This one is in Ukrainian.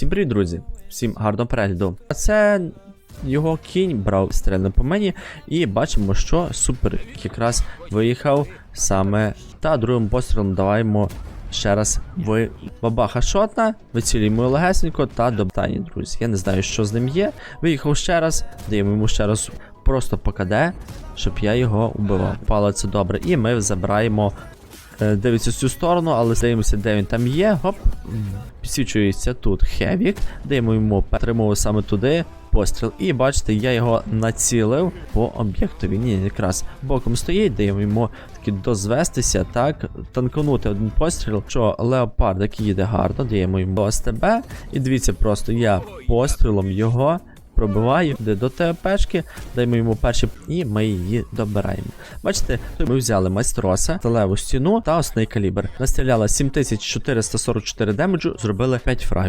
Всім привіт, друзі! Всім гарного перегляду. А це його кінь брав стрільно по мені, і бачимо, що супер якраз виїхав саме. Та другим пострілом даваємо ще раз в бабаха шотна, вицілюємо легесенько та до Тані, друзі. Я не знаю, що з ним є. Виїхав ще раз, даємо йому ще раз просто покаде, щоб я його убивав. Пало це добре. І ми забираємо Дивиться в цю сторону, але дивимося, де він там є. Гоп, підсвічується тут Хевік. Даємо йому перетримував саме туди. Постріл. І бачите, я його націлив по об'єкту. Він якраз боком стоїть, даємо йому таки дозвестися, так, танканути один постріл. Що леопард, який їде гарно, даємо йому СТБ. І дивіться, просто я пострілом його пробиваю де до ТПшки, даємо йому перші, і ми її добираємо. Бачите, ми взяли майстроса, сталеву стіну та осний калібр. Настріляла 7444 демеджу, зробили 5 фрагів.